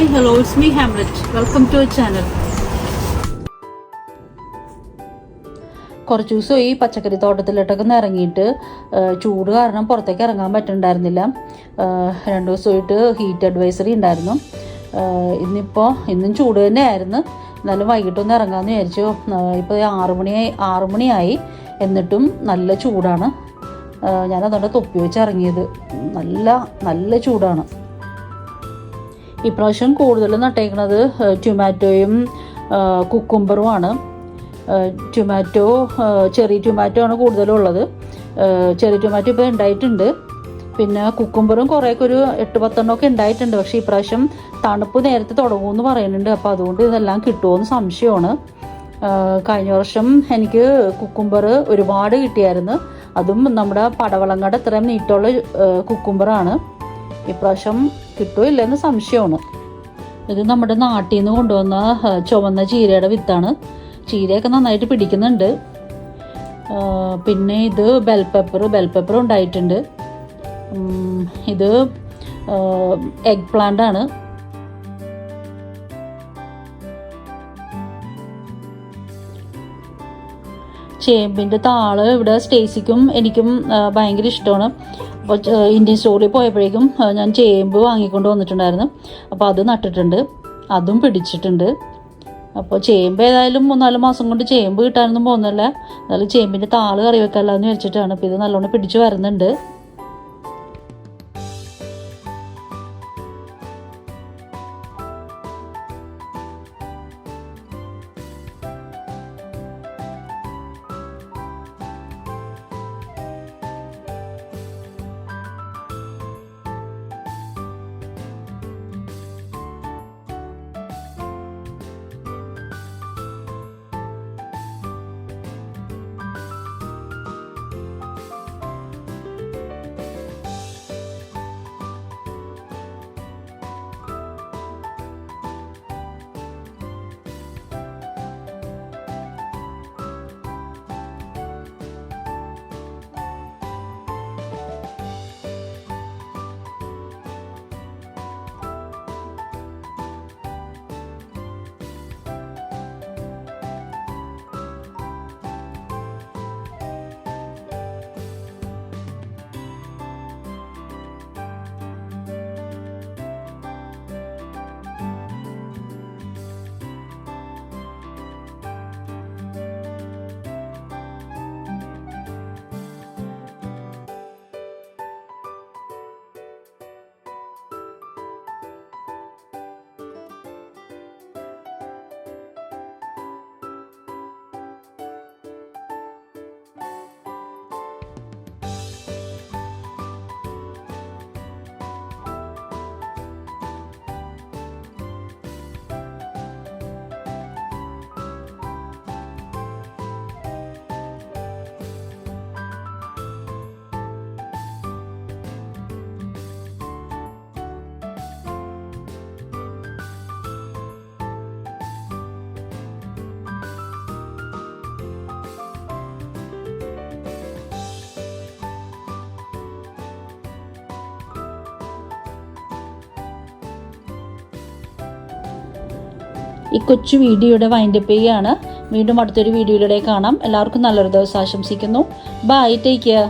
Hi hello it's me Hamlet welcome to channel കുറച്ച് ദിവസം ഈ പച്ചക്കറി തോട്ടത്തിലോട്ടൊക്കെ ഒന്ന് ഇറങ്ങിയിട്ട് ചൂട് കാരണം പുറത്തേക്ക് ഇറങ്ങാൻ പറ്റുന്നുണ്ടായിരുന്നില്ല രണ്ട് ദിവസമായിട്ട് ഹീറ്റ് അഡ്വൈസറി ഉണ്ടായിരുന്നു. ഇന്നിപ്പോൾ ഇന്നും ചൂട് തന്നെയായിരുന്നു. എന്നാലും വൈകിട്ടൊന്ന് ഇറങ്ങാമെന്ന് വിചാരിച്ചു. ഇപ്പോൾ ആറ് മണിയായി ആറ് മണിയായി. എന്നിട്ടും നല്ല ചൂടാണ്. ഞാനതുകൊണ്ട് തൊപ്പി വെച്ച് ഇറങ്ങിയത്. നല്ല നല്ല ചൂടാണ്. ഇപ്രാവശ്യം കൂടുതൽ നട്ടേക്കുന്നത് ടൊമാറ്റോയും കുക്കുംബറുമാണ് ടൊമാറ്റോ ചെറി ടൊമാറ്റോ ആണ് കൂടുതലുള്ളത്. ചെറി ടൊമാറ്റോ ഇപ്പോൾ ഉണ്ടായിട്ടുണ്ട് പിന്നെ കുക്കുംബറും കുറേയൊക്കെ ഒരു എട്ട് പത്തെണ്ണമൊക്കെ ഉണ്ടായിട്ടുണ്ട് പക്ഷേ ഇപ്രാവശ്യം തണുപ്പ് നേരത്തെ തുടങ്ങുമെന്ന് പറയുന്നുണ്ട്. അപ്പോൾ അതുകൊണ്ട് ഇതെല്ലാം കിട്ടുമോയെന്ന് സംശയമാണ്. കഴിഞ്ഞ വർഷം എനിക്ക് കുക്കുംബർ ഒരുപാട് കിട്ടിയായിരുന്നു. അതും നമ്മുടെ പടവളങ്ങയുടെ ഇത്രയും നീട്ടുള്ള കുക്കുംബറാണ് ഇപ്രാവശ്യം കിട്ടുമോ ഇല്ലെന്ന് സംശയമാണ്. ഇത് നമ്മുടെ നാട്ടിൽ നിന്ന് കൊണ്ടുവന്ന ചുവന്ന ചീരയുടെ വിത്താണ്. ചീരയൊക്കെ നന്നായിട്ട് പിടിക്കുന്നുണ്ട്. പിന്നെ ഇത് ബെൽ പെപ്പർ ബെൽ പെപ്പർ ഉണ്ടായിട്ടുണ്ട്. ഇത് എഗ് പ്ലാന്റ് ആണ്. ചേമ്പിന്റെ താൾ ഇവിടെ സ്റ്റേസിക്കും എനിക്കും ഭയങ്കര ഇഷ്ടമാണ്. അപ്പോൾ ഇന്ത്യൻ സ്റ്റോറിൽ പോയപ്പോഴേക്കും ഞാൻ ചേമ്പ് വാങ്ങിക്കൊണ്ട് വന്നിട്ടുണ്ടായിരുന്നു. അപ്പോൾ അത് നട്ടിട്ടുണ്ട്. അതും പിടിച്ചിട്ടുണ്ട്. അപ്പോൾ ചേമ്പ് ഏതായാലും മൂന്നാൽ മാസം കൊണ്ട് ചേമ്പ് കിട്ടാനൊന്നും പോകുന്നില്ല. എന്നാലും ചേമ്പിന്റെ താൾ കറി വെക്കാമല്ലോ എന്ന് വെച്ചിട്ടാണ് ഇപ്പോൾ ഇത് നല്ലോണം പിടിച്ച് വരുന്നുണ്ട്. ഈ കൊച്ചു വീഡിയോയുടെ വൈൻഡപ്പ് ചെയ്യുകയാണ്. വീണ്ടും അടുത്തൊരു വീഡിയോയിലൂടെ കാണാം. എല്ലാവർക്കും നല്ലൊരു ദിവസം ആശംസിക്കുന്നു. Bye take care